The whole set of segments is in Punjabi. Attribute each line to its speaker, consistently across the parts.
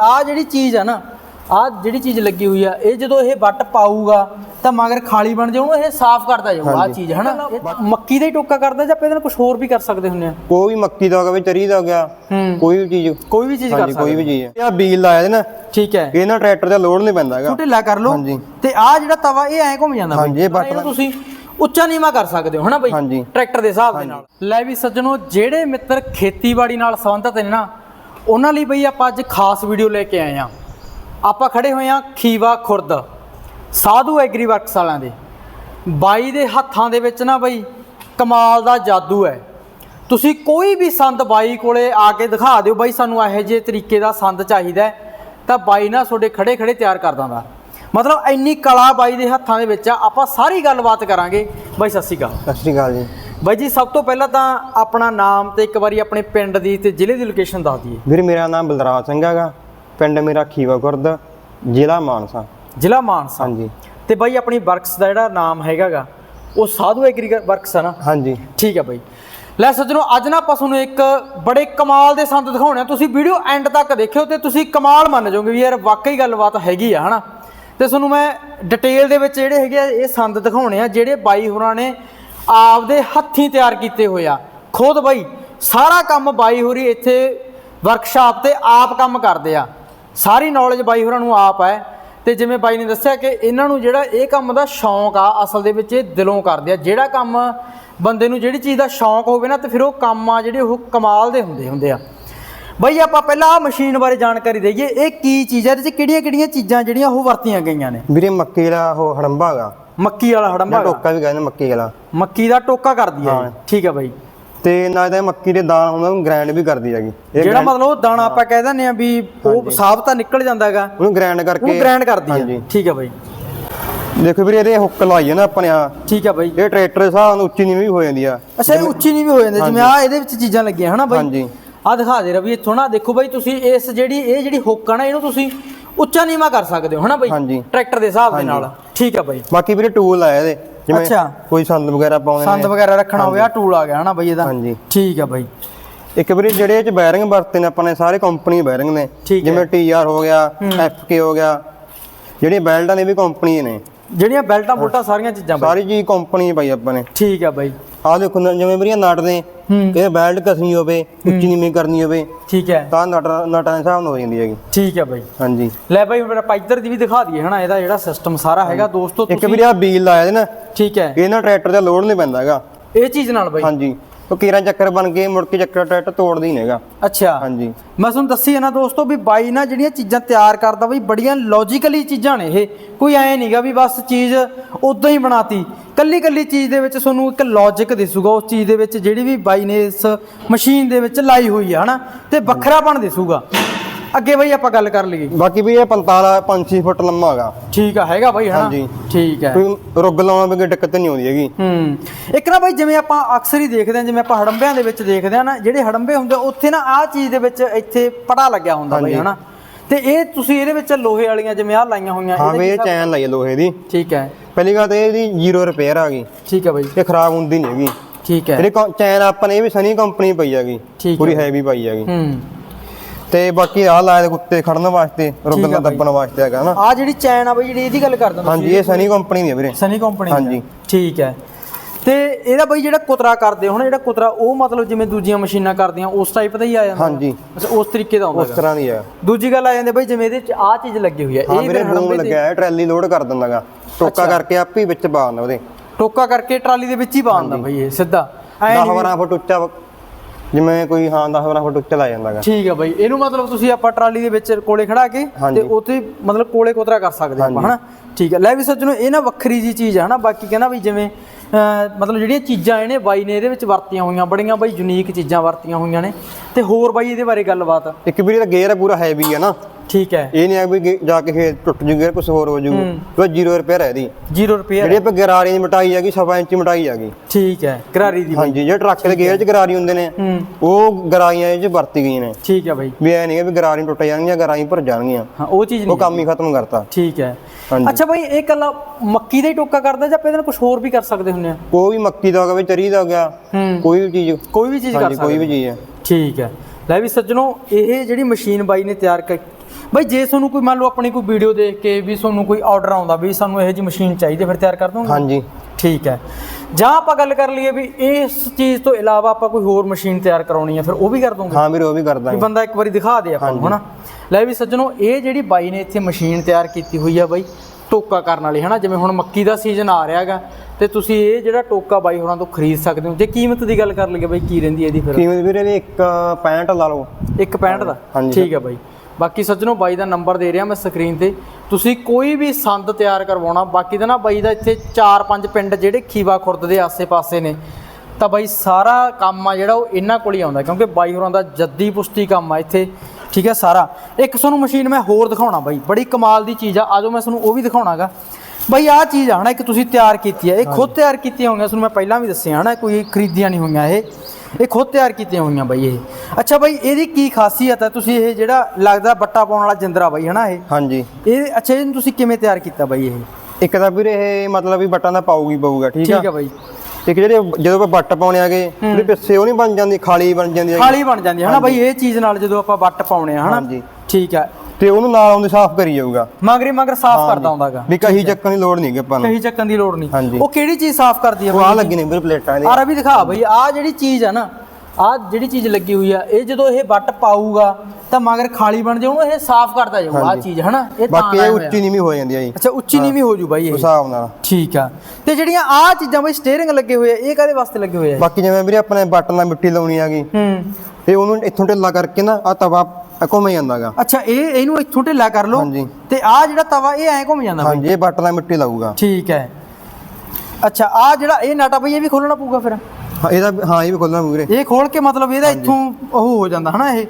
Speaker 1: ਆ ਜਿਹੜੀ ਚੀਜ਼ ਆ ਨਾ ਆ ਜਿਹੜੀ ਚੀਜ਼ ਲੱਗੀ ਹੋਈ ਆ ਇਹ ਜਦੋਂ ਇਹ ਵੱਟ ਪਾਊਗਾ ਤਾਂ ਮਗਰ ਖਾਲੀ ਬਣ ਜਾਊ ਇਹ ਸਾਫ਼ ਕਰਦਾ ਜਾਊਗਾ ਆ। ਚੀਜ਼ ਹਨਾ? ਮੱਕੀ ਦਾ ਹੀ ਟੋਕਾ ਕਰਦਾ ਜਾਂ ਇਹਦੇ ਨਾਲ ਕੁਝ ਹੋਰ ਵੀ ਕਰ ਸਕਦੇ ਹੁੰਦੇ ਆ?
Speaker 2: ਕੋਈ ਵੀ ਮੱਕੀ ਦਾ ਹੋ ਗਿਆ ਵੀ ਤਰੀ ਦਾ ਹੋ ਗਿਆ ਕੋਈ ਵੀ ਚੀਜ਼।
Speaker 1: ਕੋਈ ਵੀ ਚੀਜ਼ ਕਰ ਸਕਦੇ
Speaker 2: ਕੋਈ ਵੀ ਚੀਜ਼। ਹੈ ਇਹ ਬੀਲ ਲਾਇਆ ਦੇ ਨਾ
Speaker 1: ਠੀਕ ਹੈ।
Speaker 2: ਇਹ ਨਾ ਟਰੈਕਟਰ ਦਾ ਲੋਡ ਨਹੀਂ ਪੈਂਦਾ ਹੈਗਾ।
Speaker 1: ਢਿੱਲਾ ਕਰ ਲਓ।
Speaker 2: ਹਾਂਜੀ।
Speaker 1: ਤੇ ਆ ਜਿਹੜਾ ਤਵਾ ਇਹ ਐਂ ਘੁੰਮ ਜਾਂਦਾ
Speaker 2: ਹਾਂਜੀ, ਇਹ
Speaker 1: ਇਹਨੂੰ ਤੁਸੀਂ ਉੱਚਾ ਨੀਵਾ ਕਰ ਸਕਦੇ ਹੋ ਹਨਾ ਬਈ। ਟਰੈਕਟਰ ਦੇ ਹਿਸਾਬ ਦੇ ਨਾਲ। ਲੈ ਵੀ ਸੱਜਣੋ ਜਿਹੜੇ ਮਿੱਤਰ ਖੇਤੀਬਾੜੀ ਨਾਲ ਸੰਬੰਧਿਤ ਨੇ ਨਾ ਉਹਨਾਂ ਲਈ ਬਈ ਆਪਾਂ ਅੱਜ ਖਾਸ ਵੀਡੀਓ ਲੈ ਕੇ ਆਏ ਆ ਆਪਾਂ ਖੜੇ ਹੋਏ ਆ ਖੀਵਾ ਖੁਰਦ, ਸਾਧੂ ਐਗਰੀ ਵਰਕਸ ਵਾਲਿਆਂ ਦੇ। ਬਾਈ ਦੇ ਹੱਥਾਂ ਦੇ ਵਿੱਚ ਨਾ ਬਈ ਕਮਾਲ ਦਾ ਜਾਦੂ ਹੈ। ਤੁਸੀਂ ਕੋਈ ਵੀ ਸੰਦ ਬਾਈ ਕੋਲੇ ਆ ਕੇ ਦਿਖਾ ਦਿਓ ਬਾਈ ਸਾਨੂੰ ਇਹੋ ਜਿਹੇ ਤਰੀਕੇ ਦਾ ਸੰਦ ਚਾਹੀਦਾ ਤਾਂ ਬਾਈ ਨਾ ਤੁਹਾਡੇ ਖੜੇ ਖੜੇ ਤਿਆਰ ਕਰ ਦਿੰਦਾ। ਮਤਲਬ ਇੰਨੀ ਕਲਾ ਬਾਈ ਦੇ ਹੱਥਾਂ ਦੇ ਵਿੱਚ ਆ, ਆਪਾਂ ਸਾਰੀ ਗੱਲਬਾਤ ਕਰਾਂਗੇ। ਬਾਈ, ਸਤਿ ਸ਼੍ਰੀ ਅਕਾਲ।
Speaker 2: ਸਤਿ ਸ਼੍ਰੀ ਅਕਾਲ ਜੀ।
Speaker 1: ਬਾਈ ਜੀ ਸਭ ਤੋਂ ਪਹਿਲਾਂ ਤਾਂ ਆਪਣਾ ਨਾਮ ਤੇ ਇੱਕ ਵਾਰੀ ਆਪਣੇ ਪਿੰਡ ਦੀ ਤੇ ਜ਼ਿਲ੍ਹੇ ਦੀ ਲੋਕੇਸ਼ਨ ਦੱਸ ਦਈਏ।
Speaker 2: ਵੀਰ ਮੇਰਾ ਨਾਮ ਬਲਦਰਾਜ ਸਿੰਘ ਹੈਗਾ। ਪਿੰਡ ਮੇਰਾ ਖੀਵਾ ਖੁਰਦ ਜ਼ਿਲ੍ਹਾ ਮਾਨਸਾ।
Speaker 1: ਜ਼ਿਲ੍ਹਾ ਮਾਨਸਾ।
Speaker 2: ਹਾਂਜੀ।
Speaker 1: ਤੇ ਬਾਈ ਆਪਣੀ ਵਰਕਸ ਦਾ ਜਿਹੜਾ ਨਾਮ ਹੈਗਾਗਾ ਉਹ ਸਾਧੂ ਐਗਰੀ ਵਰਕਸ ਆ ਨਾ?
Speaker 2: ਹਾਂਜੀ।
Speaker 1: ਠੀਕ ਹੈ ਬਾਈ। ਲੈ ਸੱਜਣੋ ਅੱਜ ਨਾ ਆਪਾਂ ਤੁਹਾਨੂੰ ਇੱਕ ਬੜੇ ਕਮਾਲ ਦੇ ਸੰਦ ਦਿਖਾਉਣੇ ਆ। ਤੁਸੀਂ ਵੀਡੀਓ ਐਂਡ ਤੱਕ ਦੇਖਿਓ ਤੇ ਤੁਸੀਂ ਕਮਾਲ ਮੰਨ ਜਾਓਗੇ ਵੀ ਯਾਰ ਵਾਕਈ ਗੱਲਬਾਤ ਹੈਗੀ ਆ ਹਨਾ? ਤੇ ਤੁਹਾਨੂੰ ਮੈਂ ਡਿਟੇਲ ਦੇ ਵਿੱਚ ਜਿਹੜੇ ਹੈਗੇ ਆ ਇਹ ਸੰਦ ਦਿਖਾਉਣੇ ਆ ਜਿਹੜੇ ਬਾਈ ਹੋਰਾਂ ਨੇ ਆਪਦੇ ਹੱਥੀਂ ਤਿਆਰ ਕੀਤੇ ਹੋਏ ਆ। ਖੁਦ ਬਾਈ ਸਾਰਾ ਕੰਮ ਬਾਈ ਹੋਰੀ ਇੱਥੇ ਵਰਕਸ਼ਾਪ ਤੇ ਆਪ ਕੰਮ ਕਰਦੇ ਆ। ਸਾਰੀ ਨੌਲੇਜ ਬਾਈ ਹੋਰਾਂ ਨੂੰ ਆਪ ਹੈ। ਤੇ ਜਿਵੇਂ ਬਾਈ ਨੇ ਦੱਸਿਆ ਕਿ ਇਹਨਾਂ ਨੂੰ ਜਿਹੜਾ ਇਹ ਕੰਮ ਦਾ ਸ਼ੌਂਕ ਆ, ਅਸਲ ਦੇ ਵਿੱਚ ਇਹ ਦਿਲੋਂ ਕਰਦੇ ਆ। ਜਿਹੜਾ ਕੰਮ ਬੰਦੇ ਨੂੰ ਜਿਹੜੀ ਚੀਜ਼ ਦਾ ਸ਼ੌਂਕ ਹੋਵੇ ਨਾ, ਤੇ ਫਿਰ ਉਹ ਕੰਮ ਆ ਜਿਹੜੇ ਉਹ ਕਮਾਲ ਦੇ ਹੁੰਦੇ ਹੁੰਦੇ ਆ। ਬਾਈ ਆਪਾਂ ਪਹਿਲਾਂ ਆ ਮਸ਼ੀਨ ਬਾਰੇ ਜਾਣਕਾਰੀ ਦਈਏ, ਇਹ ਕੀ ਚੀਜ਼ ਹੈ ਇਹਦੇ ਚ ਕਿਹੜੀਆਂ ਕਿਹੜੀਆਂ ਚੀਜ਼ਾਂ ਜਿਹੜੀਆਂ ਉਹ ਵਰਤੀਆਂ ਗਈਆਂ ਨੇ?
Speaker 2: ਵੀਰੇ ਮੱਕੀ ਦਾ ਉਹ ਹੜੰਬਾ ਹੈਗਾ
Speaker 1: ਮੱਕੀ ਵਾਲਾ ਹੜੰਬਾ
Speaker 2: ਜਾਂ। ਟੋਕਾ ਵੀ ਕਹਿੰਦੇ ਮੱਕੀ ਵਾਲਾ।
Speaker 1: ਮੱਕੀ ਦਾ ਟੋਕਾ ਕਰਦੀ ਹੈ। ਠੀਕ ਹੈ ਬਾਈ।
Speaker 2: ਤੇ ਨਾਲ ਤਾਂ ਮੱਕੀ ਦੇ ਦਾਣ ਹੁੰਦਾ ਉਹਨੂੰ ਗ੍ਰਾਈਂਡ ਵੀ ਕਰਦੀ ਹੈਗੀ।
Speaker 1: ਜਿਹੜਾ ਮਤਲਬ ਉਹ ਦਾਣਾ ਆਪਾਂ ਕਹਿ ਦਿੰਦੇ ਆ ਵੀ ਉਹ ਸਾਫ਼ ਤਾਂ ਨਿਕਲ ਜਾਂਦਾ ਹੈਗਾ।
Speaker 2: ਉਹਨੂੰ ਗ੍ਰਾਈਂਡ ਕਰਕੇ
Speaker 1: ਉਹ ਗ੍ਰਾਈਂਡ ਕਰਦੀ ਹੈ। ਠੀਕ ਹੈ ਬਾਈ।
Speaker 2: ਦੇਖੋ ਵੀਰੇ ਇਹਦੇ ਹੁੱਕ ਲਾਈ ਹੈ ਨਾ ਆਪਣੇ ਆ।
Speaker 1: ਠੀਕ ਹੈ ਬਾਈ।
Speaker 2: ਇਹ ਟਰੈਕਟਰ ਦੇ ਹਿਸਾਬ ਨਾਲ ਉੱਚੀ ਨੀਵੀਂ ਵੀ ਹੋ ਜਾਂਦੀ ਆ।
Speaker 1: ਅੱਛਾ ਇਹ ਉੱਚੀ ਨਹੀਂ ਵੀ ਹੋ ਜਾਂਦੇ ਜਿਵੇਂ ਆ ਇਹਦੇ ਵਿੱਚ ਚੀਜ਼ਾਂ ਲੱਗੀਆਂ ਹਨਾ ਬਾਈ?
Speaker 2: ਹਾਂਜੀ।
Speaker 1: ਆ ਦਿਖਾ ਦੇ ਰਵੀ ਇੱਥੋਂ ਨਾ। ਦੇਖੋ ਬਾਈ ਤੁਸੀਂ ਇਸ ਜਿਹੜੀ ਇਹ ਜਿਹੜੀ ਹੁੱਕ ਆ ਨਾ ਇਹਨੂੰ ਤੁਸੀਂ ਉੱਚਾ ਨੀਵਾ ਕਰ ਸਕਦੇ ਹੋ ਹਨਾ ਬਾਈ?
Speaker 2: ਹਾਂਜੀ।
Speaker 1: ਟਰੈਕਟਰ ਦੇ ਹਿਸਾਬ ਦੇ ਨਾਲ। ਠੀਕ ਆ ਬਾਈ।
Speaker 2: ਬਾਕੀ ਵੀਰੇ ਟੂਲ ਆਇਆ ਇਹਦੇ ਜਿਵੇਂ
Speaker 1: ਅੱਛਾ।
Speaker 2: ਕੋਈ ਸੰਦ ਵਗੈਰਾ ਪਾਉਂਦੇ
Speaker 1: ਸੰਦ ਵਗੈਰਾ ਰੱਖਣਾ ਹੋਵੇ ਆ ਟੂਲ ਆ ਗਿਆ ਹਨਾ ਬਾਈ ਇਹਦਾ?
Speaker 2: ਹਾਂਜੀ।
Speaker 1: ਠੀਕ ਆ ਬਾਈ।
Speaker 2: ਇੱਕ ਵੀਰੇ ਜਿਹੜੇ ਇਹ ਚ ਬੈਰਿੰਗ ਵਰਤੇ ਨੇ ਆਪਾਂ ਨੇ ਸਾਰੇ ਕੰਪਨੀ ਬੈਰਿੰਗ ਨੇ।
Speaker 1: ਠੀਕ ਹੈ।
Speaker 2: ਜਿਵੇਂ ਟੀਆਰ ਹੋ ਗਿਆ ਐਫਕੇ ਹੋ ਗਿਆ ਜਿਹੜੀਆਂ ਬੈਲਟਾਂ ਨੇ ਵੀ ਕੰਪਨੀ ਨੇ।
Speaker 1: ਜਿਹੜੀਆਂ ਬੈਲਟਾਂ ਬੁਲਟਾਂ ਸਾਰੀਆਂ ਚੀਜ਼ਾਂ ਬਾਈ।
Speaker 2: ਸਾਰੀ ਚੀਜ਼ ਕੰਪਨੀ ਪਾਈ ਆਪਾਂ ਨੇ।
Speaker 1: ਠੀਕ ਆ ਬਾਈ।
Speaker 2: ਆਹ ਦੇਖੋ ਨਾ ਜਿਵੇਂ ਵੀਰੇ ਨਟ ਨੇ ਕਿ ਬੈਲਟ ਕਸਣੀ ਹੋਵੇ ਉੱਚੀ ਨੀਵੀਂ ਕਰਨੀ ਹੋਵੇ
Speaker 1: ਠੀਕ ਹੈ।
Speaker 2: ਤਾਂ ਨਟ ਨਟਾਂ ਦੇ ਹਿਸਾਬ ਨਾਲ ਹੋ ਜਾਂਦੀ ਹੈਗੀ।
Speaker 1: ਠੀਕ ਆ ਬਾਈ।
Speaker 2: ਹਾਂਜੀ।
Speaker 1: ਲੈ ਬਾਈ ਆਪਾਂ ਇੱਧਰ ਦੀ ਵੀ ਦਿਖਾ ਦਈਏ ਹਨਾ ਇਹਦਾ ਜਿਹੜਾ ਸਿਸਟਮ ਸਾਰਾ ਹੈਗਾ ਦੋਸਤੋ
Speaker 2: ਇੱਕ ਵੀਰੇ ਆ ਬੀਲ ਲਾਇਆ ਦੇ ਨਾ
Speaker 1: ਠੀਕ ਹੈ।
Speaker 2: ਇਹ ਨਾ ਟਰੈਕਟਰ ਦਾ ਲੋਡ ਨਹੀਂ ਪੈਂਦਾ ਹੈਗਾ।
Speaker 1: ਇਹ ਚੀਜ਼ ਨਾਲ ਬਾਈ?
Speaker 2: ਹਾਂਜੀ। ਉਹ ਕੀਰਾਂ ਚੱਕਰ ਬਣ ਕੇ ਮੁੜ ਕੇ ਚੱਕਰ ਟਰੈਕਟਰ ਤੋੜਦਾ ਹੀ ਨਹੀਂਗਾ।
Speaker 1: ਅੱਛਾ।
Speaker 2: ਹਾਂਜੀ।
Speaker 1: ਮੈਂ ਤੁਹਾਨੂੰ ਦੱਸੀ ਹੈ ਨਾ ਦੋਸਤੋ ਵੀ ਬਾਈ ਨਾ ਜਿਹੜੀਆਂ ਚੀਜ਼ਾਂ ਤਿਆਰ ਕਰਦਾ ਬਈ ਬੜੀਆਂ ਲੌਜੀਕਲੀ ਚੀਜ਼ਾਂ ਨੇ ਇਹ। ਕੋਈ ਐ ਨਹੀਂਗਾ ਵੀ ਬਸ ਚੀਜ਼ ਉਦਾਂ ਹੀ ਬਣਾਤੀ। ਕੱਲੀ ਕੱਲੀ ਚੀਜ਼ ਦੇ ਵਿੱਚ ਤੁਹਾਨੂੰ ਇੱਕ ਲੌਜੀਕ ਦਿਸੂਗਾ ਉਸ ਚੀਜ਼ ਦੇ ਵਿੱਚ ਜਿਹੜੀ ਵੀ ਬਾਈ ਨੇ ਇਸ ਮਸ਼ੀਨ ਦੇ ਵਿੱਚ ਲਾਈ ਹੋਈ ਆ ਹਨਾ? ਤੇ ਵੱਖਰਾਪਣ ਦਿਸੂਗਾ। ਅੱਗੇ ਬਈ ਆਪਾਂ ਗੱਲ ਕਰ ਲਈਏ।
Speaker 2: ਬਾਕੀ ਵੀ ਇਹ 45 5-6 ਫੁੱਟ ਲੰਮਾ ਹੈਗਾ।
Speaker 1: ਠੀਕ ਆ ਹੈਗਾ ਬਾਈ ਹਨਾ?
Speaker 2: ਹਾਂਜੀ।
Speaker 1: ਠੀਕ ਹੈ।
Speaker 2: ਕੋਈ ਰੁੱਗ ਲਾਉਣਾ ਵੀ ਕੋਈ ਦਿੱਕਤ ਨਹੀਂ ਆਉਂਦੀ ਹੈਗੀ।
Speaker 1: ਹੂੰ। ਇੱਕ ਨਾ ਬਾਈ ਜਿਵੇਂ ਆਪਾਂ ਅਕਸਰ ਹੀ ਦੇਖਦੇ ਹਾਂ ਜਿਵੇਂ ਆਪਾਂ ਹੜੰਬਿਆਂ ਦੇ ਵਿੱਚ ਦੇਖਦੇ ਹਾਂ ਨਾ ਜਿਹੜੇ ਹੜੰਬੇ ਹੁੰਦੇ ਉੱਥੇ ਨਾ ਆਹ ਚੀਜ਼ ਦੇ ਵਿੱਚ ਇੱਥੇ ਪੜਾ ਲੱਗਿਆ ਹੁੰਦਾ ਬਾਈ। ਹਨਾ? ਤੇ ਇਹ ਤੁਸੀਂ ਇਹਦੇ ਵਿੱਚ ਲੋਹੇ ਵਾਲੀਆਂ ਜਿਵੇਂ ਆਹ ਲਾਈਆਂ ਹੋਈਆਂ
Speaker 2: ਹਾਂ
Speaker 1: ਇਹਦੇ
Speaker 2: ਵੀ ਇਹ ਚੈਨ ਲਾਈ ਹੈ ਲੋਹੇ ਦੀ।
Speaker 1: ਠੀਕ ਹੈ।
Speaker 2: ਪਹਿਲੀ ਗੱਲ ਤਾਂ ਇਹਦੀ ਜ਼ੀਰੋ ਰਿਪੇਅਰ ਆ ਗਈ।
Speaker 1: ਠੀਕ ਹੈ ਬਾਈ।
Speaker 2: ਇਹ ਖਰਾਬ ਹੁੰਦੀ ਨਹੀਂ ਹੈਗੀ।
Speaker 1: ਠੀਕ ਹੈ।
Speaker 2: ਕੰ- ਚੈਨ ਆਪਾਂ ਨੇ ਇਹ ਵੀ ਸਨੀ ਕੰਪਨੀ ਪਈ ਹੈਗੀ।
Speaker 1: ਹੈ।
Speaker 2: ਪੂਰੀ ਹੈਵੀ ਪਾਈ ਹੈਗੀ।
Speaker 1: ਹੂੰ।
Speaker 2: ਤੇ ਬਾਕੀ ਆਹ ਲਾਇਆ ਦੇ ਕੁੱਤੇ ਖੜਨ ਵਾਸਤੇ
Speaker 1: ਆ
Speaker 2: ਦਾ ਦੱਬਣ ਵਾਸਤੇ ਹੈਗਾ ਨਾ।
Speaker 1: ਆ ਜਿਹੜੀ ਚੈਨ ਆ ਬਾਈ ਜਿਹੜੀ ਇਹਦੀ ਗੱਲ ਕਰਦਾ
Speaker 2: ਹਾਂਜੀ ਇਹ ਸਨੀ ਕੰਪਨੀ ਦੀ ਹੈ ਵੀਰੇ।
Speaker 1: ਸਨੀ ਕੰਪਨੀ
Speaker 2: ਹਾਂਜੀ।
Speaker 1: ਠੀਕ ਹੈ। ਤੇ ਇਹਦਾ ਬਾਈ ਜਿਹੜਾ ਕੁਤਰਾ ਕਰਦੇ ਹੋ ਨਾ ਜਿਹੜਾ ਕੁਤਰਾ ਉਹ ਮਤਲਬ ਜਿਵੇਂ ਦੂਜੀਆਂ ਮਸ਼ੀਨਾਂ ਕਰਦੀਆਂ ਉਸ ਟਾਈਪ ਦਾ ਹੀ ਆ ਜਾਂਦਾ?
Speaker 2: ਹਾਂਜੀ।
Speaker 1: ਅੱਛਾ ਉਸ ਤਰੀਕੇ ਦਾ ਹੁੰਦਾ
Speaker 2: ਉਸ। ਤਰ੍ਹਾਂ ਦੀ ਹੈ
Speaker 1: ਦੂਜੀ ਗੱਲ ਆ ਜਾਂਦੀ ਬਾਈ ਜਿਵੇਂ ਇਹਦੇ ਚ ਆਹ ਚੀਜ਼ ਲੱਗੀ ਹੋਈ ਹਾਂ ਇਹ ਫਿਰ
Speaker 2: ਬੂਮ ਲੱਗਿਆ ਹੈ ਟਰੈਲੀ ਲੋਡ ਕਰ ਦਿੰਦਾਗਾ ਟੋਕਾ ਕਰਕੇ ਆਪੇ ਵਿੱਚ ਪਾ ਦਿੰਦਾ ਉਹਦੇ।
Speaker 1: ਟੋਕਾ ਕਰਕੇ ਟਰਾਲੀ ਦੇ ਵਿੱਚ ਹੀ ਪਾਉਂਦਾ ਬਈ ਇਹ ਸਿੱਧਾ। ਐ
Speaker 2: 10 12 ਫੁੱਟ ਉੱਚਾ ਜਿਵੇਂ ਕੋਈ ਹਾਂ 10 12 ਫੁੱਟ ਉੱਚਾ ਲਾ ਜਾਂਦਾਗਾ।
Speaker 1: ਠੀਕ ਆ ਬਈ ਇਹਨੂੰ ਮਤਲਬ ਤੁਸੀਂ ਆਪਾਂ ਟਰਾਲੀ ਦੇ ਵਿੱਚ ਕੋਲੇ ਖੜਾ ਕੇ ਤੇ। ਉੱਥੇ ਮਤਲਬ ਕੋਲੇ ਕੋਤਰਾ ਕਰ ਸਕਦੇ ਆਪਾਂ ਹਨਾ? ਠੀਕ ਹੈ ਲੈ ਵੀ ਸੱਜਣੋ ਇਹ ਨਾ ਵੱਖਰੀ ਜੀ ਚੀਜ਼ ਆ ਹਨਾ? ਬਾਕੀ ਕਹਿੰਦਾ ਵੀ ਜਿਵੇਂ ਮਤਲਬ ਜਿਹੜੀਆਂ ਚੀਜ਼ਾਂ ਇਹਨੇ ਬਾਈ ਨੇ ਇਹਦੇ ਵਿੱਚ ਵਰਤੀਆਂ ਹੋਈਆਂ ਬੜੀਆਂ ਬਾਈ ਯੂਨੀਕ ਚੀਜ਼ਾਂ ਵਰਤੀਆਂ ਹੋਈਆਂ ਨੇ। ਤੇ ਹੋਰ ਬਾਈ ਇਹਦੇ ਬਾਰੇ ਗੱਲਬਾਤ?
Speaker 2: ਇੱਕ ਵੀਰੇ ਦਾ ਗੇਅਰ ਹੈ ਪੂਰਾ ਹੈਵੀ ਹੈ ਨਾ।
Speaker 1: ਠੀਕ ਹੈ।
Speaker 2: ਇਹ ਨਹੀਂ ਆ ਵੀ ਜਾ ਕੇ ਖੇਤ ਟੁੱਟ ਜੂ ਗੇਅਰ ਕੁਝ ਹੋਰ ਹੋ ਜੂ ਉਹ ਜ਼ੀਰੋ ਰਿਪੇਅਰ ਹੈ ਇਹਦੀ
Speaker 1: 0 ਰੁਪਏ
Speaker 2: ਜਿਹੜੀ ਆਪਾਂ ਗਰਾਰੀ ਦੀ ਮਟਾਈ ਹੈਗੀ ਸਵਾ ਇੰਚ ਮਟਾਈ ਹੈਗੀ।
Speaker 1: ਠੀਕ ਹੈ ਗਰਾਰੀ ਦੀ
Speaker 2: ਹਾਂਜੀ ਜਿਹੜੇ ਟਰੱਕ ਦੇ ਗੇਅਰ 'ਚ ਗਰਾਰੀ ਹੁੰਦੇ ਨੇ ਉਹ ਗਰਾਰੀਆਂ ਇਹ 'ਚ ਵਰਤੀ ਗਈਆਂ ਨੇ।
Speaker 1: ਠੀਕ ਹੈ ਬਾਈ।
Speaker 2: ਵੀ ਐ ਨਹੀਂ ਵੀ ਗਰਾਰੀ ਟੁੱਟ ਜਾਣਗੀਆਂ ਗਰਾਰੀ ਭਰ ਜਾਣਗੀਆਂ।
Speaker 1: ਹਾਂ ਉਹ ਚੀਜ਼
Speaker 2: ਉਹ
Speaker 1: ਨਹੀਂ
Speaker 2: ਕੰਮ ਹੀ ਖਤਮ ਕਰਤਾ।
Speaker 1: ਠੀਕ ਹੈ। ਅੱਛਾ ਬਾਈ ਇਹ ਕੱਲਾ ਮੱਕੀ ਦਾ ਹੀ ਟੋਕਾ ਕਰਦਾ ਜਾਂ ਆਪਾਂ ਇਹਦੇ ਨਾਲ ਕੁਝ ਹੋਰ ਵੀ ਕਰ ਸਕਦੇ ਹੁੰਦੇ ਆ?
Speaker 2: ਕੋਈ ਵੀ ਮੱਕੀ ਦਾ ਹੋ ਗਿਆ ਵੀ ਤਰੀ ਦਾ ਹੋ। ਗਿਆ ਕੋਈ ਵੀ ਚੀਜ਼।
Speaker 1: ਕੋਈ ਵੀ ਚੀਜ਼ ਕਰ ਸਕਦੇ
Speaker 2: ਕੋਈ ਵੀ ਚੀਜ਼ ਹੈ।
Speaker 1: ਠੀਕ ਹੈ। ਲੈ ਵੀ ਸੱਜਣੋ ਇਹ ਜਿਹੜੀ ਮਸ਼ੀਨ ਬਾਈ ਨੇ ਤਿਆਰ ਬਈ ਜੇ ਤੁਹਾਨੂੰ ਕੋਈ ਮੰਨ ਲਓ ਆਪਣੀ ਕੋਈ ਵੀਡੀਓ ਦੇਖ ਕੇ ਵੀ ਤੁਹਾਨੂੰ ਕੋਈ ਆਰਡਰ ਆਉਂਦਾ ਵੀ ਸਾਨੂੰ ਇਹੋ ਜਿਹੀ ਮਸ਼ੀਨ ਚਾਹੀਦੀ ਫਿਰ ਤਿਆਰ ਕਰ ਦੋਗੇ?
Speaker 2: ਹਾਂਜੀ।
Speaker 1: ਠੀਕ ਹੈ। ਜਾਂ ਆਪਾਂ ਗੱਲ ਕਰ ਲਈਏ ਵੀ ਇਸ ਚੀਜ਼ ਤੋਂ ਇਲਾਵਾ ਆਪਾਂ ਕੋਈ ਹੋਰ ਮਸ਼ੀਨ ਤਿਆਰ ਕਰਾਉਣੀ ਹੈ ਫਿਰ ਉਹ ਵੀ ਕਰ ਦੋਗੇ?
Speaker 2: ਹਾਂ ਵੀਰੇ ਉਹ ਵੀ ਕਰ ਦਾਂਗੇ।
Speaker 1: ਬੰਦਾ ਇੱਕ ਵਾਰੀ ਦਿਖਾ ਦੇ ਆਪਾਂ ਨੂੰ ਹਨਾ? ਲੈ ਵੀ ਸੱਜਣੋ ਇਹ ਜਿਹੜੀ ਬਾਈ ਨੇ ਇੱਥੇ ਮਸ਼ੀਨ ਤਿਆਰ ਕੀਤੀ ਹੋਈ ਆ ਬਾਈ ਟੋਕਾ ਕਰਨ ਵਾਲੀ ਹਨਾ? ਜਿਵੇਂ ਹੁਣ ਮੱਕੀ ਦਾ ਸੀਜ਼ਨ ਆ ਰਿਹਾ ਹੈਗਾ ਤੇ ਤੁਸੀਂ ਇਹ ਜਿਹੜਾ ਟੋਕਾ ਬਾਈ ਹੋਰਾਂ ਤੋਂ ਖਰੀਦ ਸਕਦੇ ਹੋ। ਜੇ ਕੀਮਤ ਦੀ ਗੱਲ ਕਰ ਲਈਏ ਬਾਈ ਕੀ ਰਹਿੰਦੀ ਇਹਦੀ ਫਿਰ?
Speaker 2: ਕੀਮਤ ਵੀਰੇ ਦੀ 165 ਲਾ ਲਓ।
Speaker 1: 165 ਦਾ?
Speaker 2: ਹਾਂਜੀ।
Speaker 1: ਠੀਕ ਹੈ ਬਾਈ। ਬਾਕੀ ਸੱਜਣੋ ਬਾਈ ਦਾ ਨੰਬਰ ਦੇ ਰਿਹਾ ਮੈਂ ਸਕਰੀਨ ਤੇ। ਤੁਸੀਂ ਕੋਈ ਵੀ ਸੰਦ ਤਿਆਰ ਕਰਵਾਉਣਾ ਬਾਕੀ ਦਾ ਨਾ ਬਾਈ ਦਾ ਇੱਥੇ 4-5 ਪਿੰਡ ਜਿਹੜੇ ਖੀਵਾ ਖੁਰਦ ਦੇ ਆਸੇ-ਪਾਸੇ ਨੇ ਤਾਂ ਬਾਈ ਸਾਰਾ ਕੰਮ ਆ ਜਿਹੜਾ ਉਹ ਇਹਨਾਂ ਕੋਲ ਹੀ ਆਉਂਦਾ ਕਿਉਂਕਿ ਬਾਈ ਹੋਰਾਂ ਦਾ ਜੱਦੀ ਪੁਸ਼ਤੀ ਕੰਮ ਆ ਇੱਥੇ ਠੀਕ ਹੈ ਸਾਰਾ। ਇੱਕ ਤੁਹਾਨੂੰ ਮਸ਼ੀਨ ਮੈਂ ਹੋਰ ਦਿਖਾਉਣਾ ਬਾਈ ਬੜੀ ਕਮਾਲ ਦੀ ਚੀਜ਼ ਆ ਆਜੋ ਮੈਂ ਤੁਹਾਨੂੰ ਉਹ ਵੀ ਦਿਖਾਉਣਾਗਾ। ਬਾਈ ਆਹ ਚੀਜ਼ ਆ ਹਨਾ ਇੱਕ ਤੁਸੀਂ ਤਿਆਰ ਕੀਤੀ ਹੈ ਇਹ ਖੁਦ ਤਿਆਰ ਕੀਤੀਆਂ ਹੋਈਆਂ ਤੁਹਾਨੂੰ ਮੈਂ ਪਹਿਲਾਂ ਵੀ ਦੱਸਿਆ ਹਨਾ ਕੋਈ ਖਰੀਦੀਆਂ ਨਹੀਂ ਹੋਈਆਂ ਇਹ ਇਹ ਖੁਦ ਤਿਆਰ ਕੀਤੀਆਂ ਹੋਈਆਂ ਬਾਈ ਇਹ। ਅੱਛਾ ਬਾਈ ਇਹਦੀ ਕੀ ਖਾਸੀਅਤ ਹੈ? ਤੁਸੀਂ ਇਹ ਜਿਹੜਾ ਲੱਗਦਾ ਬੱਟਾ ਪਾਉਣ ਵਾਲਾ ਜਿੰਦਰਾ ਬਾਈ ਹਨਾ ਇਹ?
Speaker 2: ਹਾਂਜੀ।
Speaker 1: ਇਹ ਅੱਛਾ ਇਹਨੂੰ ਤੁਸੀਂ ਕਿਵੇਂ ਤਿਆਰ ਕੀਤਾ ਬਾਈ ਇਹ?
Speaker 2: ਇੱਕ ਤਾਂ ਵੀਰੇ ਇਹ ਮਤਲਬ ਵੀ ਬਟਨ ਦਾ ਪਾਊਗੀ ਪਊਗਾ ਠੀਕ
Speaker 1: ਠੀਕ
Speaker 2: ਆ
Speaker 1: ਹੈ ਬਾਈ।
Speaker 2: ਇੱਕ ਜਿਹੜੇ ਜਦੋਂ ਆਪਾਂ ਬੱਟ ਪਾਉਣੇ ਆਗੇ ਉਹਦੇ ਪਿੱਛੇ ਉਹ ਨਹੀਂ ਬਣ ਜਾਂਦੀ ਖਾਲੀ ਬਣ ਜਾਂਦੀ ਹੈਗੀ।
Speaker 1: ਖਾਲੀ ਬਣ ਜਾਂਦੀ ਹੈ ਹਨਾ ਬਾਈ? ਇਹ ਚੀਜ਼ ਨਾਲ ਜਦੋਂ ਆਪਾਂ ਵੱਟ ਪਾਉਣੇ ਆ ਹਨਾ?
Speaker 2: ਹਾਂਜੀ।
Speaker 1: ਠੀਕ ਹੈ
Speaker 2: ਤੇ ਉਹਨੂੰ ਨਾਲ ਆਉਂਦੇ ਸਾਫ਼ ਕਰੀ ਜਾਊਗਾ।
Speaker 1: ਮਗਰੇ ਮਗਰ ਸਾਫ਼ ਕਰਦਾ ਹੁੰਦਾਗਾ
Speaker 2: ਵੀ ਕਹੀ ਚੱਕਣ ਦੀ ਲੋੜ ਨਹੀਂ ਆਪਾਂ ਨੂੰ।
Speaker 1: ਕਹੀ ਚੱਕਣ ਦੀ ਲੋੜ ਨਹੀਂ। ਉਹ ਕਿਹੜੀ ਚੀਜ਼ ਸਾਫ਼ ਕਰਦੀ ਹੈ
Speaker 2: ਉਹ ਆ ਲੱਗੀ ਨੇ ਵੀਰੇ ਪਲੇਟਾਂ ਇਹਦੇ।
Speaker 1: ਆਰਾ ਵੀ ਦਿਖਾ ਬਈ ਆ ਜਿਹੜੀ ਚੀਜ਼ ਆ ਨਾ ਆ ਜਿਹੜੀ ਚੀਜ਼ ਲੱਗੀ ਹੋਈ ਆ ਇਹ ਜਦੋਂ ਇਹ ਵੱਟ ਪਾਊਗਾ ਤਾਂ ਮਗਰ ਖਾਲੀ ਬਣ ਜਾਊ ਇਹ ਸਾਫ਼ ਕਰਦਾ ਜਾਊ ਆ। ਚੀਜ਼ ਹਨਾ? ਇਹ ਤਾਂ
Speaker 2: ਬਾਕੀ ਇਹ। ਉੱਚੀ ਨੀਵੀਂ ਹੋ ਜਾਂਦੀ ਹੈ ਜੀ।
Speaker 1: ਅੱਛਾ ਉੱਚੀ ਨੀਵੀਂ ਹੋ ਜੂ ਬਾਈ ਇਹ।
Speaker 2: ਹਿਸਾਬ ਨਾਲ।
Speaker 1: ਠੀਕ ਆ। ਤੇ ਜਿਹੜੀਆਂ ਆ ਚੀਜ਼ਾਂ ਬਈ ਸਟੀਅਰਿੰਗ ਲੱਗੇ ਹੋਏ ਆ ਇਹ ਕਾਦੇ ਵਾਸਤੇ ਲੱਗੇ ਹੋਏ ਆ?
Speaker 2: ਬਾਕੀ ਜਿਵੇਂ ਵੀਰੇ ਆਪਣੇ ਬਟਨ ਨਾਲ ਮਿੱਟੀ ਲਾਉਣੀ ਆਗੀ
Speaker 1: ਹੂੰ।
Speaker 2: ਤੇ ਉਹਨੂੰ ਇੱਥੋਂ ਢਿੱਲਾ ਕਰਕੇ ਨਾ ਆ ਤਵਾ ਘੁੰਮ ਜਾਂਦਾਗਾ।
Speaker 1: ਅੱਛਾ ਇਹ ਇਹਨੂੰ ਇੱਥੋਂ ਢਿੱਲਾ ਕਰ ਲਓ
Speaker 2: ਹਾਂਜੀ।
Speaker 1: ਤੇ ਆ ਜਿਹੜਾ ਤਵਾ ਇਹ ਐਂ ਘੁੰਮ ਜਾਂਦਾ
Speaker 2: ਹਾਂਜੀ ਇਹ ਬਟਨ ਨਾਲ ਮਿੱਟੀ ਲਾਊਗਾ।
Speaker 1: ਠੀਕ ਹੈ। ਅੱਛਾ ਆ ਜਿਹੜਾ ਇਹ ਨਾਟਾ ਬਈ ਇਹ ਵੀ ਖੋਲਣਾ ਪਊਗਾ ਫਿਰ?
Speaker 2: ਹਾਂ ਇਹਦਾ ਹਾਂ ਇਹ ਵੀ ਖੋਲਣਾ ਵੀਰੇ।
Speaker 1: ਇਹ ਖੋਲ ਕੇ ਮਤਲਬ ਇਹਦਾ ਇੱਥੋਂ ਉਹ ਹੋ ਜਾਂਦਾ ਹਨਾ ਇਹ।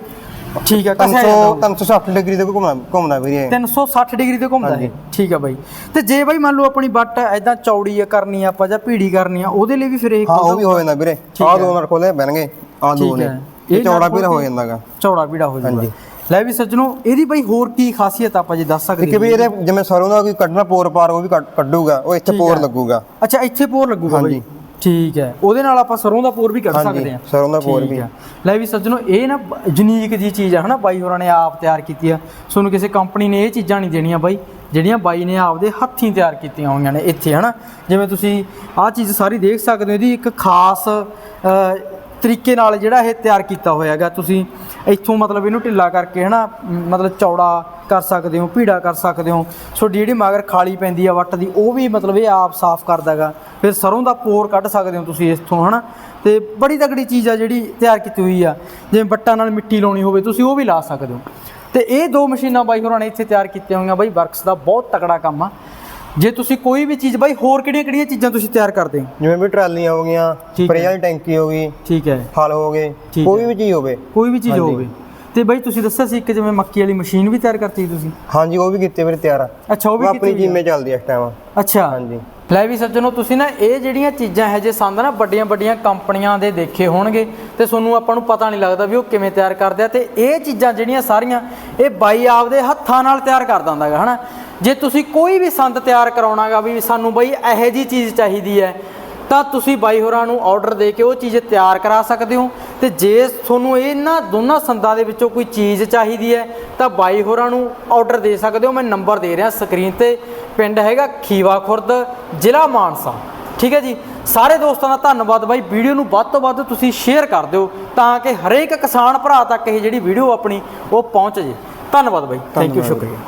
Speaker 1: ਠੀਕ ਹੈ ਕਸਿਆ
Speaker 2: 300
Speaker 1: ਜਾਂਦਾ
Speaker 2: 360 ਡਿਗਰੀ ਤੇ ਘੁੰਮਣਾ ਘੁੰਮਣਾ ਵੀਰੇ ਇਹ।
Speaker 1: 360 ਡਿਗਰੀ ਤੇ ਘੁੰਮਦਾ ਇਹ। ਠੀਕ ਹੈ ਬਾਈ। ਤੇ ਜੇ ਬਾਈ ਮੰਨ ਲਓ ਆਪਣੀ ਬੱਟ ਐਦਾਂ ਚੌੜੀ ਆ ਕਰਨੀ ਆ ਆਪਾਂ ਜਾਂ ਭੀੜੀ ਕਰਨੀ ਆ ਉਹਦੇ ਲਈ ਵੀ ਫਿਰ ਇਹ
Speaker 2: ਹਾਂ ਉਹ ਵੀ ਹੋ ਜਾਂਦਾ ਵੀਰੇ। ਆਹ ਦੋ ਨਾਲ ਖੋਲੇ ਬਹਿਣਗੇ ਆਹ ਦੋ ਨੇ। ਇਹ ਚੌੜਾ ਵੀਰਾ ਹੋ
Speaker 1: ਕੇ-
Speaker 2: ਜਾਂਦਾਗਾ
Speaker 1: ਚੌੜਾ ਭੀੜਾ ਹੋ ਜਾਂਦਾ।
Speaker 2: ਹਾਂਜੀ।
Speaker 1: ਲੈ ਵੀ ਸੱਜਣੋ ਇਹਦੀ ਬਾਈ ਹੋਰ ਕੀ ਖਾਸੀਅਤ ਆਪਾਂ ਜੇ ਦੱਸ ਸਕਦੇ
Speaker 2: ਇੱਕ ਵੀ ਇਹਦੇ ਜਿਵੇਂ ਸਰੋਂ ਦਾ ਕੋਈ ਕੱਢਣਾ ਪੋਰ ਪਾਰ ਉਹ ਵੀ ਕੱਢ- ਕੱਢੂਗਾ। ਉਹ ਇੱਥੇ ਪੋਰ। ਲੱਗੂਗਾ।
Speaker 1: ਅੱਛਾ ਇੱਥੇ ਪੋਰ ਲੱਗੂਗਾ ਬਾਈ।
Speaker 2: ਹਾਂਜੀ।
Speaker 1: ਠੀਕ ਹੈ। ਉਹਦੇ ਨਾਲ ਆਪਾਂ ਸਰੋਂ ਦਾ ਪੋਰ ਵੀ ਕੱਢ ਸਕਦੇ ਆ
Speaker 2: ਸਰੋਂ ਦਾ ਪੋਰ ਵੀ।
Speaker 1: ਲੈ ਵੀ ਸੱਜਣੋ ਇਹ ਨਾ ਯੂਨੀਕ ਜੀ ਚੀਜ਼ ਆ ਹਨਾ? ਬਾਈ ਹੋਰਾਂ ਨੇ ਆਪ ਤਿਆਰ ਕੀਤੀ ਆ। ਤੁਹਾਨੂੰ ਕਿਸੇ ਕੰਪਨੀ ਨੇ ਇਹ ਚੀਜ਼ਾਂ ਨਹੀਂ ਦੇਣੀਆਂ ਬਾਈ। ਜਿਹੜੀਆਂ ਬਾਈ ਨੇ ਆਪਦੇ ਹੱਥੀਂ ਤਿਆਰ ਕੀਤੀਆਂ ਹੋਈਆਂ ਨੇ ਇੱਥੇ ਹਨਾ? ਜਿਵੇਂ ਤੁਸੀਂ ਆਹ ਚੀਜ਼ ਸਾਰੀ ਦੇਖ ਸਕਦੇ ਹੋ ਇਹਦੀ ਇੱਕ ਖਾਸ ਤਰੀਕੇ ਨਾਲ ਜਿਹੜਾ ਇਹ ਤਿਆਰ ਕੀਤਾ ਹੋਇਆ ਹੈਗਾ ਤੁਸੀਂ ਇੱਥੋਂ ਮਤਲਬ ਇਹਨੂੰ ਢਿੱਲਾ ਕਰਕੇ ਹਨਾ ਮ, ਮਤਲਬ ਚੌੜਾ ਕਰ ਸਕਦੇ ਹੋ ਭੀੜਾ ਕਰ ਸਕਦੇ ਹੋ। ਤੁਹਾਡੀ ਜਿਹੜੀ ਮਗਰ ਖਾਲੀ ਪੈਂਦੀ ਆ ਵੱਟ ਦੀ ਉਹ ਵੀ ਮਤਲਬ ਇਹ ਆਪ ਸਾਫ਼ ਕਰਦਾ ਹੈਗਾ ਫਿਰ ਸਰੋਂ ਦਾ ਪੋਰ ਕੱਢ ਸਕਦੇ ਹੋ ਤੁਸੀਂ ਇੱਥੋਂ ਤੋਂ ਹਨਾ। ਤੇ ਬੜੀ ਤਕੜੀ ਚੀਜ਼ ਆ ਜਿਹੜੀ ਤਿਆਰ ਕੀਤੀ ਹੋਈ ਆ। ਜਿਵੇਂ ਬੱਟਾਂ ਨਾਲ ਮਿੱਟੀ ਲਾਉਣੀ ਹੋਵੇ ਤੁਸੀਂ ਉਹ ਵੀ ਲਾ ਸਕਦੇ ਹੋ। ਤੇ ਇਹ ਦੋ ਮਸ਼ੀਨਾਂ ਬਾਈ ਹੋਰਾਂ ਨੇ ਇੱਥੇ ਤਿਆਰ ਕੀਤੀਆਂ ਹੋਈਆਂ। ਬਾਈ ਵਰਕਸ ਦਾ ਬਹੁਤ ਤਕੜਾ ਕੰਮ ਆ। ਜੇ ਤੁਸੀਂ ਕੋਈ ਵੀ ਚੀਜ਼ ਬਾਈ ਹੋਰ ਕਿਹੜੀਆਂ ਕਿਹੜੀਆਂ ਚੀਜ਼ਾਂ ਤੁਸੀਂ ਤਿਆਰ ਕਰਦੇ ਹੋ?
Speaker 2: ਜਿਵੇਂ ਵੀ ਟਰਾਲੀਆਂ ਹੋ ਗਈਆਂ
Speaker 1: ਠੀਕ ਹੈ।
Speaker 2: ਸਪਰੇਅ ਵਾਲੀ ਟੈਂਕੀ ਹੋ ਗਈ
Speaker 1: ਠੀਕ ਹੈ।
Speaker 2: ਫਲ ਹੋ ਗਏ
Speaker 1: ਠੀਕ
Speaker 2: ਕੋਈ ਵੀ ਚੀਜ਼ ਹੋਵੇ।
Speaker 1: ਕੋਈ ਵੀ ਚੀਜ਼
Speaker 2: ਹਾਂਜੀ।
Speaker 1: ਹੋਵੇ। ਤੇ ਬਾਈ ਤੁਸੀਂ ਦੱਸਿਆ ਸੀ ਇੱਕ ਜਿਵੇਂ ਮੱਕੀ ਵਾਲੀ ਮਸ਼ੀਨ ਵੀ ਤਿਆਰ ਕਰਤੀ ਸੀ ਤੁਸੀਂ?
Speaker 2: ਹਾਂਜੀ ਉਹ ਵੀ ਕੀਤੇ ਵੀਰੇ ਤਿਆਰ। ਆ
Speaker 1: ਅੱਛਾ ਉਹ
Speaker 2: ਉਹ
Speaker 1: ਵੀ
Speaker 2: ਆਪਣੀ
Speaker 1: ਕੀਤੀ ਹੋਈ ਆ।
Speaker 2: ਜਿੰਮੇ ਚੱਲਦੀ ਆ ਇਸ ਟਾਈਮ
Speaker 1: ਅੱਛਾ।
Speaker 2: ਹਾਂਜੀ।
Speaker 1: ਲੈ ਵੀ ਸੱਜਣੋ ਤੁਸੀਂ ਨਾ ਇਹ ਜਿਹੜੀਆਂ ਚੀਜ਼ਾਂ ਹੈ ਜੇ ਸੰਦ ਨਾ ਵੱਡੀਆਂ ਵੱਡੀਆਂ ਕੰਪਨੀਆਂ ਦੇ ਦੇਖੇ ਹੋਣਗੇ ਤੇ ਤੁਹਾਨੂੰ ਆਪਾਂ ਨੂੰ ਪਤਾ ਨਹੀਂ ਲੱਗਦਾ ਵੀ ਉਹ ਕਿਵੇਂ ਤਿਆਰ ਕਰਦੇ ਆ ਤੇ ਇਹ ਚੀਜ਼ਾਂ ਜਿਹੜੀਆਂ ਸਾਰੀਆਂ ਇਹ ਬਾਈ ਆਪਦੇ ਹੱਥਾਂ ਨਾਲ ਤਿਆਰ ਕਰ ਦਿੰਦਾ ਹੈਗਾ ਹਨਾ? ਜੇ ਤੁਸੀਂ ਕੋਈ ਵੀ ਸੰਦ ਤਿਆਰ ਕਰਾਉਣਾਗਾ ਵੀ ਸਾਨੂੰ ਬਈ ਇਹੋ ਜੀ ਚੀਜ਼ ਚਾਹੀਦੀ ਹੈ ਤਾਂ ਤੁਸੀਂ ਬਾਈ ਹੋਰਾਂ ਨੂੰ ਆਰਡਰ ਦੇ ਕੇ ਉਹ ਚੀਜ਼ ਤਿਆਰ ਕਰਾ ਸਕਦੇ ਹੋ। ਤੇ ਜੇ ਤੁਹਾਨੂੰ ਇਹਨਾਂ ਦੋਨਾਂ ਸੰਦਾਂ ਦੇ ਵਿੱਚੋਂ ਕੋਈ ਚੀਜ਼ ਚਾਹੀਦੀ ਹੈ ਤਾਂ ਬਾਈ ਹੋਰਾਂ ਨੂੰ ਆਰਡਰ ਦੇ ਸਕਦੇ ਹੋ। ਮੈਂ ਨੰਬਰ ਦੇ ਰਿਹਾ ਸਕਰੀਨ ਤੇ। ਪਿੰਡ ਹੈਗਾ ਖੀਵਾ ਖੁਰਦ ਜ਼ਿਲ੍ਹਾ ਮਾਨਸਾ। ਠੀਕ ਹੈ ਜੀ? ਸਾਰੇ ਦੋਸਤਾਂ ਦਾ ਧੰਨਵਾਦ ਬਾਈ। ਵੀਡੀਓ ਨੂੰ ਵੱਧ ਤੋਂ ਵੱਧ ਤੁਸੀਂ ਸ਼ੇਅਰ ਕਰ ਦਿਓ ਤਾਂ ਕਿ ਹਰੇਕ ਕਿਸਾਨ ਭਰਾ ਤੱਕ ਇਹ ਜਿਹੜੀ ਵੀਡੀਓ ਆਪਣੀ ਉਹ ਪਹੁੰਚ ਜੇ। ਧੰਨਵਾਦ ਬਾਈ। ਥੈਂਕ ਯੂ ਸ਼ੁਕਰੀਆ।